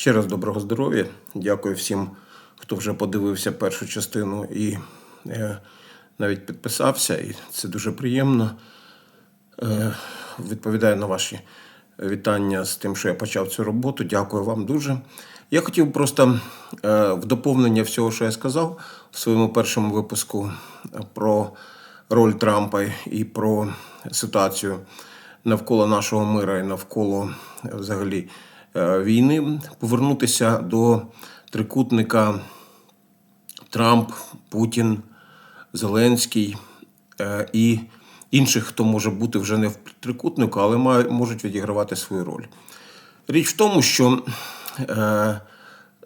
Ще раз доброго здоров'я. Дякую всім, хто вже подивився першу частину і е, навіть підписався. І це дуже приємно. Е, відповідаю на ваші вітання з тим, що я почав цю роботу. Дякую вам дуже. Я хотів просто е, в доповнення всього, що я сказав в своєму першому випуску е, про роль Трампа і про ситуацію навколо нашого мира і навколо е, взагалі війни, повернутися до трикутника Трамп, Путін, Зеленський е, і інших, хто може бути вже не в трикутнику, але можуть відігравати свою роль. Річ в тому, що е,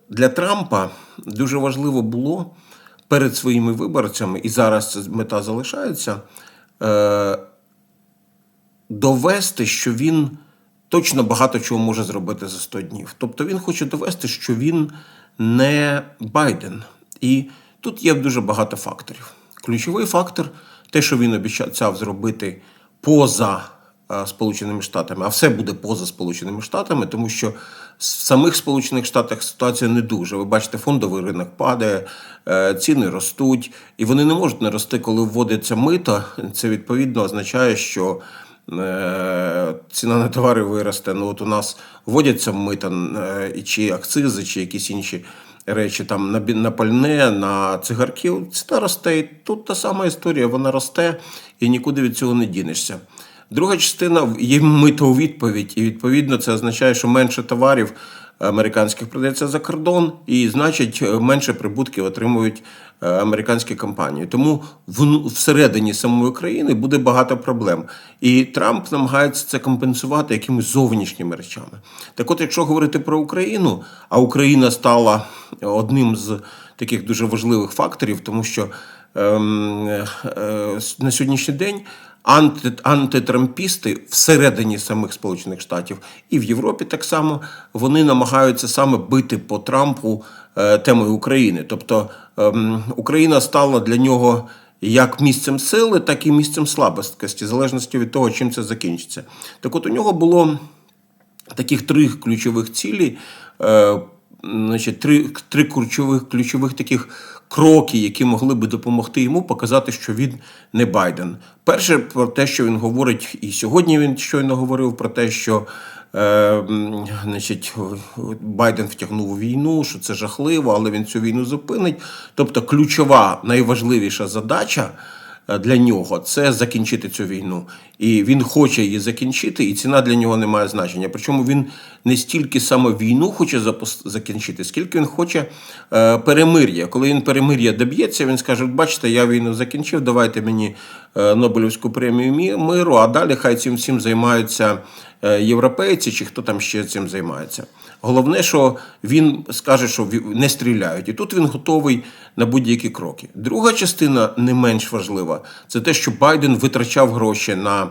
для Трампа дуже важливо було перед своїми виборцями, і зараз мета залишається, е, довести, що він точно багато чого може зробити за 100 днів. Тобто він хоче довести, що він не Байден. І тут є дуже багато факторів. Ключовий фактор те, що він обіцяв зробити поза е, Сполученими Штатами, а все буде поза Сполученими Штатами, тому що в самих Сполучених Штатах ситуація не дуже. Ви бачите, фондовий ринок падає, е, ціни ростуть, і вони не можуть не рости, коли вводиться мито. Це відповідно означає, що ціна на товари виросте. Ну от у нас вводяться мита е, чи акцизи, чи якісь інші речі там на, на пальне, на цигарки. Ціна росте. І тут та сама історія, вона росте і нікуди від цього не дінешся. Друга частина є мито у відповідь, і відповідно це означає, що менше товарів американських продається за кордон, і значить менше прибутків отримують е, американські компанії. Тому всередині самої країни буде багато проблем. І Трамп намагається це компенсувати якимись зовнішніми речами. Так от, якщо говорити про Україну, а Україна стала одним з таких дуже важливих факторів, тому що ем, е, е, на сьогоднішній день анти, антитрампісти всередині самих Сполучених Штатів і в Європі так само вони намагаються саме бити по Трампу е, темою України. Тобто ем, Україна стала для нього як місцем сили, так і місцем слабкості, в залежності від того, чим це закінчиться. Так от у нього було таких три ключових цілі, е, значить, три, три ключових, ключових таких кроки, які могли би допомогти йому показати, що він не Байден. Перше, про те, що він говорить, і сьогодні він щойно говорив про те, що е, значить, Байден втягнув війну, що це жахливо, але він цю війну зупинить. Тобто, ключова, найважливіша задача для нього це закінчити цю війну. І він хоче її закінчити, і ціна для нього не має значення. Причому він не стільки саме війну хоче закінчити, скільки він хоче е, перемир'я. Коли він перемир'я доб'ється, він скаже: бачите, я війну закінчив, давайте мені е, Нобелівську премію миру, а далі хай цим всім займаються е, європейці чи хто там ще цим займається. Головне, що він скаже, що не стріляють, і тут він готовий на будь-які кроки. Друга частина не менш важлива це те, що Байден витрачав гроші на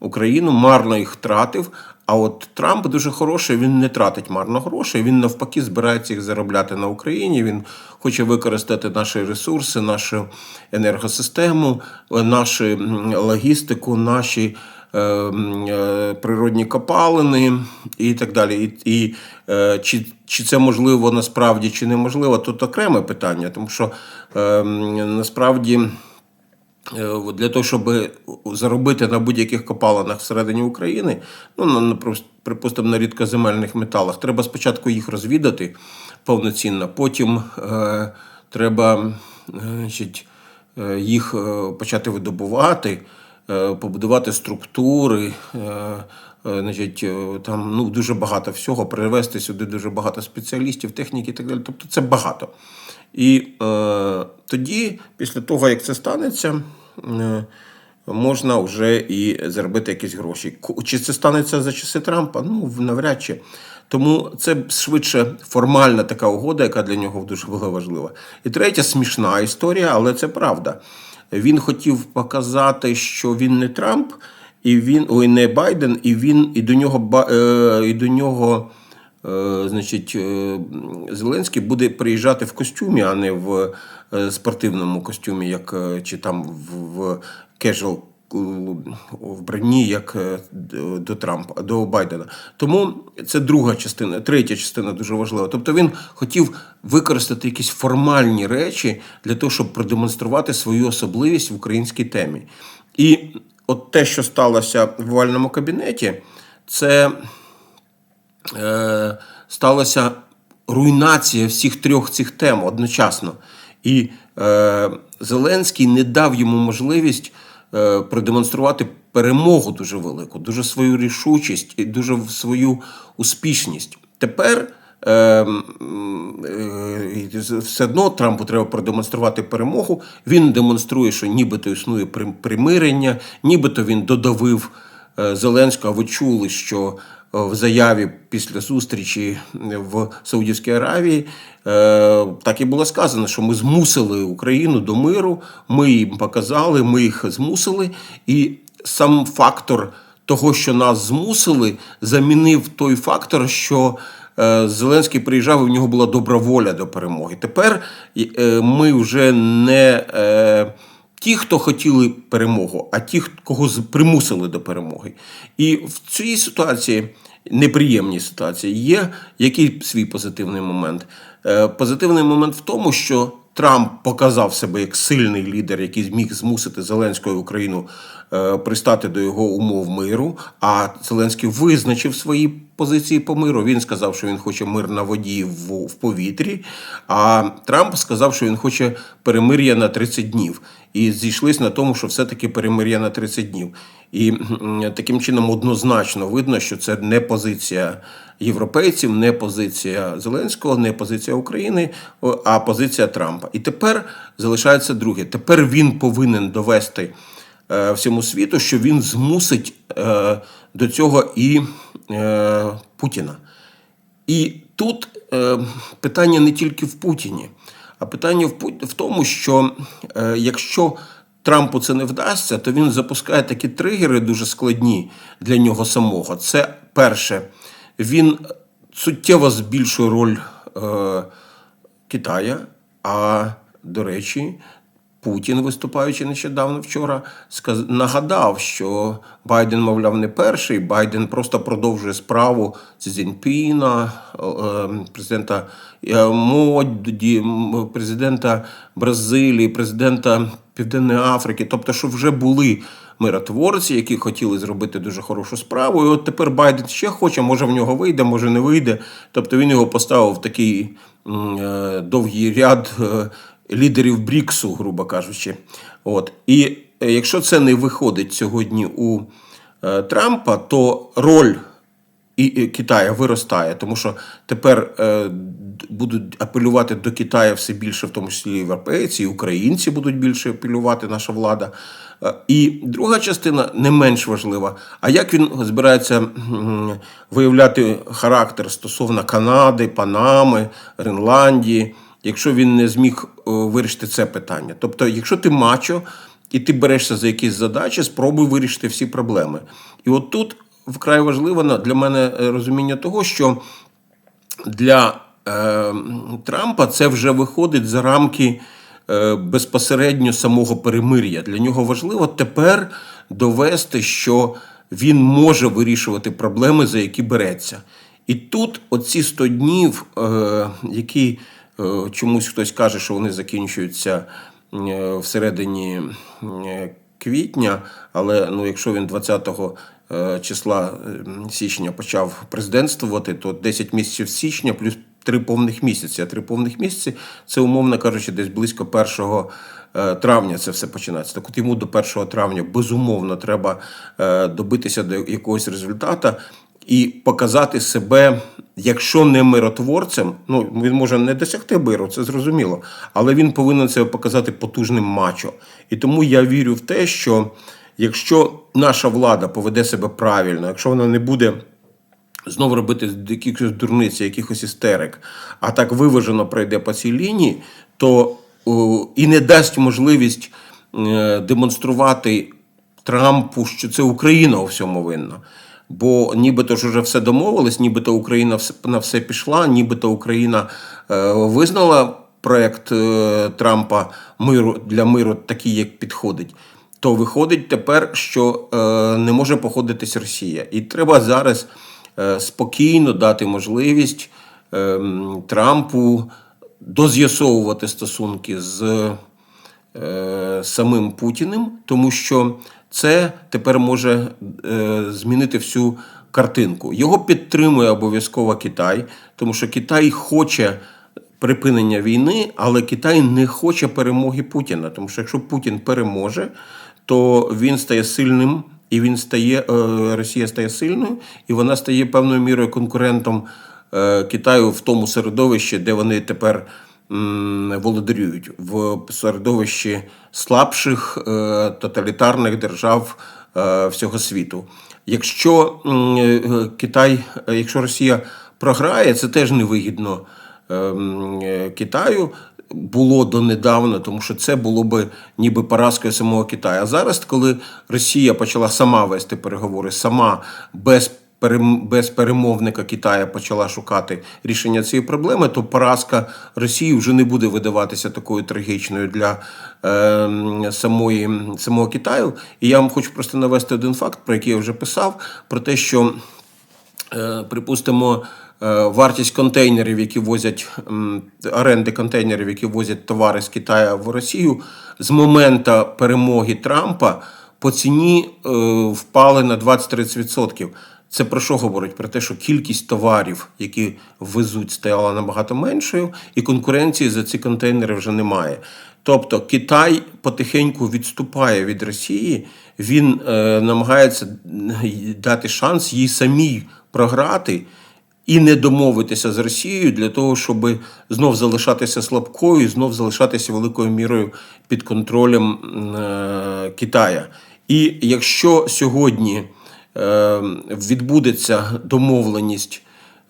Україну, марно їх тратив. А от Трамп дуже хороший, він не тратить марно грошей. Він навпаки збирається їх заробляти на Україні. Він хоче використати наші ресурси, нашу енергосистему, е, нашу логістику, наші е, е, природні копалини і так далі. І, і чи, чи це можливо насправді, чи неможливо, тут окреме питання, тому що е, насправді. Е, Для того, щоб заробити на будь-яких копалинах всередині України, ну на, припустимо, на рідкоземельних металах, треба спочатку їх розвідати повноцінно, потім е, треба е, значить, е, їх почати видобувати, е, побудувати структури. Е, Значить, там ну, дуже багато всього, привезти сюди дуже багато спеціалістів, техніки і так далі. Тобто це багато. І е, тоді, після того, як це станеться, можна вже і заробити якісь гроші. Чи це станеться за часи Трампа? Ну, навряд чи. Тому це швидше формальна така угода, яка для нього дуже була важлива. І третя смішна історія, але це правда. Він хотів показати, що він не Трамп, і він ой, не Байден, і він і до нього е, і до нього. Е, Значить, е, Зеленський буде приїжджати в костюмі, а не в е, спортивному костюмі, як е, чи там в, в casual вбранні як е, до- Трампа, до Байдена. Тому це друга частина, третя частина дуже важлива. Тобто він хотів використати якісь формальні речі для того, щоб продемонструвати свою особливість в українській темі. І от те, що сталося в овальному кабінеті, це е, сталася руйнація всіх трьох цих тем одночасно. І е, Зеленський не дав йому можливість е, продемонструвати перемогу дуже велику, дуже свою рішучість і дуже свою успішність. Тепер е, е, все одно Трампу треба продемонструвати перемогу. Він демонструє, що нібито існує прим- примирення, нібито він додавив е, Зеленського. Ви чули, що в заяві після зустрічі в Саудівській Аравії е, так і було сказано, що ми змусили Україну до миру, ми їм показали, ми їх змусили, і сам фактор того, що нас змусили, замінив той фактор, що е, Зеленський приїжджав, і в нього була добра воля до перемоги. Тепер е, ми вже не е, ті, хто хотіли перемогу, а ті, кого примусили до перемоги. І в цій ситуації, неприємній ситуації, є який свій позитивний момент. Е, Позитивний момент в тому, що Трамп показав себе як сильний лідер, який зміг змусити Зеленського і Україну пристати до його умов миру. А Зеленський визначив свої позиції по миру. Він сказав, що він хоче мир на воді в, повітрі. А Трамп сказав, що він хоче перемир'я на 30 днів. І зійшлись на тому, що все-таки перемир'я на 30 днів. І таким чином однозначно видно, що це не позиція європейців, не позиція Зеленського, не позиція України, а позиція Трампа. І тепер залишається друге. Тепер він повинен довести е, всьому світу, що він змусить е, до цього і е, Путіна. І тут е, питання не тільки в Путіні, а питання в, тому, що е, якщо Трампу це не вдасться, то він запускає такі тригери дуже складні для нього самого. Це перше, він суттєво збільшує роль е, Китая, а до речі, Путін, виступаючи нещодавно вчора, нагадав, що Байден, мовляв, не перший. Байден просто продовжує справу Цзіньпіна, е, е, президента е, Моді, президента Бразилії, президента Південної Африки. Тобто, що вже були миротворці, які хотіли зробити дуже хорошу справу. І от тепер Байден ще хоче, може в нього вийде, може не вийде. Тобто він його поставив в такий е, довгий ряд. Лідерів Бріксу, грубо кажучи. От. І е, якщо це не виходить сьогодні у е, Трампа, то роль Китаю виростає, тому що тепер е, будуть апелювати до Китаю все більше, в тому числі європейці, і українці будуть більше апелювати, наша влада. І друга частина не менш важлива. А як він збирається виявляти характер стосовно Канади, Панами, Гренландії? Якщо він не зміг е, вирішити це питання. Тобто, якщо ти мачо і ти берешся за якісь задачі, спробуй вирішити всі проблеми. І от тут вкрай важливо для мене е, розуміння того, що для е, Трампа це вже виходить за рамки е, безпосередньо самого перемир'я. Для нього важливо тепер довести, що він може вирішувати проблеми, за які береться. І тут оці 100 днів, які чомусь хтось каже, що вони закінчуються е, всередині е, квітня, але ну, якщо він 20 е, числа е, січня почав президентствувати, то 10 місяців січня плюс 3 повних місяці. А 3 повних місяці це, умовно кажучи, десь близько 1 е, травня це все починається. Так от йому до 1 травня безумовно треба е, добитися до якогось результату і показати себе, якщо не миротворцем, ну він може не досягти миру, це зрозуміло, але він повинен себе показати потужним мачо. І тому я вірю в те, що якщо наша влада поведе себе правильно, якщо вона не буде. Знову робити якихось дурниць, якихось істерик, а так виважено пройде по цій лінії, то і не дасть можливість е, демонструвати Трампу, що це Україна у всьому винна. Бо нібито ж вже все домовилось, нібито Україна на все пішла, нібито Україна е, визнала проект е, Трампа миру для миру такий, як підходить. То виходить тепер, що е, не може походитись Росія. І треба зараз спокійно дати можливість Трампу доз'ясовувати стосунки з самим Путіним, тому що це тепер може е, змінити всю картинку. Його підтримує обов'язково Китай, тому що Китай хоче припинення війни, але Китай не хоче перемоги Путіна. Тому що якщо Путін переможе, то він стає сильним. І він стає, е, Росія стає сильною, і вона стає певною мірою конкурентом е, Китаю в тому середовищі, де вони тепер володарюють в середовищі слабших е, тоталітарних держав е, всього світу. Якщо е, Китай, якщо Росія програє, це теж невигідно Китаю. Було донедавна, тому що це було би ніби поразкою самого Китаю. А зараз, коли Росія почала сама вести переговори, сама без без перемовника Китая почала шукати рішення цієї проблеми, то поразка Росії вже не буде видаватися такою трагічною для е, самої, самого Китаю. І я вам хочу просто навести один факт, про який я вже писав, про те, що Е, припустимо, е, вартість контейнерів, які возять оренди контейнерів, які возять товари з Китаю в Росію, з моменту перемоги Трампа по ціні е, впали на 20-30%. Це про що говорить? Про те, що кількість товарів, які везуть, стала набагато меншою, і конкуренції за ці контейнери вже немає. Тобто Китай потихеньку відступає від Росії, він е, намагається дати шанс їй самій програти і не домовитися з Росією для того, щоб знов залишатися слабкою, і знов залишатися великою мірою під контролем е, Китая. І якщо сьогодні е, відбудеться домовленість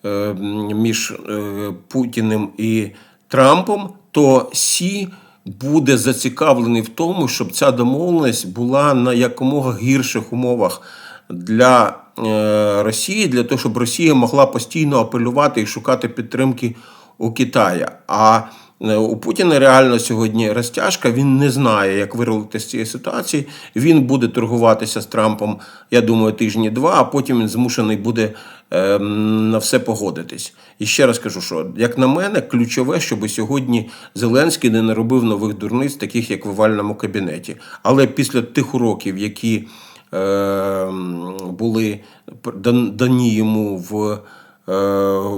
е, між е, Путіним і Трампом, то Сі буде зацікавлений в тому, щоб ця домовленість була на якомога гірших умовах для е, Росії, для того, щоб Росія могла постійно апелювати і шукати підтримки у Китая. А у Путіна реально сьогодні розтяжка. Він не знає, як вирвати з цієї ситуації. Він буде торгуватися з Трампом, я думаю, тижні два, а потім він змушений буде е, на все погодитись. І ще раз кажу, що як на мене, ключове, щоб сьогодні Зеленський не наробив нових дурниць, таких як в овальному кабінеті. Але після тих уроків, які е, були дан- дані йому в е,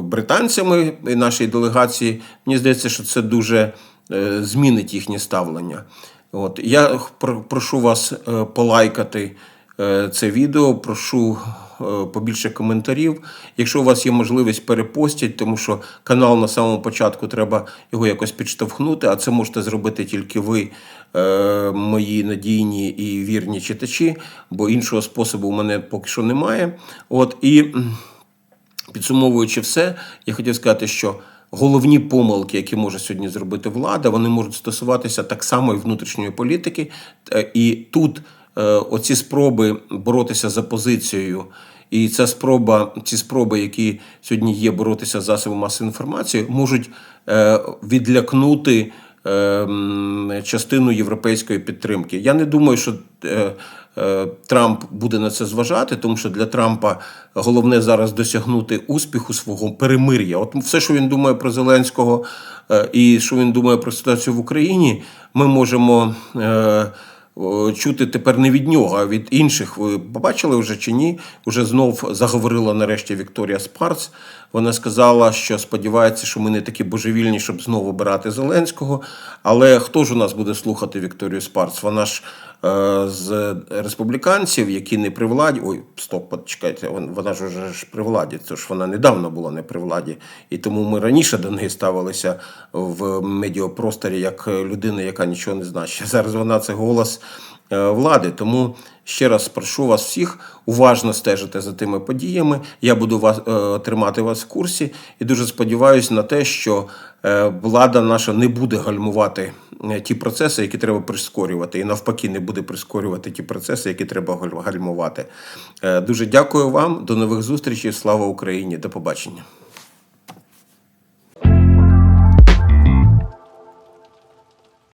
британцями і нашій делегації, мені здається, що це дуже е, змінить їхнє ставлення. От я прошу вас е, полайкати е, це відео, прошу е, побільше коментарів. Якщо у вас є можливість, перепостіть, тому що канал на самому початку треба його якось підштовхнути, а це можете зробити тільки ви, е, мої надійні і вірні читачі, бо іншого способу у мене поки що немає. От і. Підсумовуючи все, я хотів сказати, що головні помилки, які може сьогодні зробити влада, вони можуть стосуватися так само і внутрішньої політики. Е, І тут е, оці спроби боротися за позицією, і ця спроба, ці спроби, які сьогодні є боротися з засобами масової інформації, можуть е, відлякнути е, частину європейської підтримки. Я не думаю, що Трамп буде на це зважати, тому що для Трампа головне зараз досягнути успіху свого перемир'я. От все, що він думає про Зеленського е, і що він думає про ситуацію в Україні, ми можемо. е, Чути тепер не від нього, а від інших. Ви побачили вже чи ні? Уже знов заговорила нарешті Вікторія Спарц. Вона сказала, що сподівається, що ми не такі божевільні, щоб знову обирати Зеленського. Але хто ж у нас буде слухати Вікторію Спарц? Вона ж е, з республіканців, які не при владі. Ой, стоп, почекайте, вона ж уже ж при владі. Це ж вона недавно була не при владі. І тому ми раніше до неї ставилися в медіапросторі як людина, яка нічого не значить. Зараз вона це голос е, влади. Тому ще раз прошу вас всіх уважно стежити за тими подіями. Я буду вас е, тримати вас в курсі і дуже сподіваюся на те, що е, влада наша не буде гальмувати е, ті процеси, які треба прискорювати, і навпаки, не буде прискорювати ті процеси, які треба галь- гальмувати. Е, Дуже дякую вам. До нових зустрічей. Слава Україні! До побачення.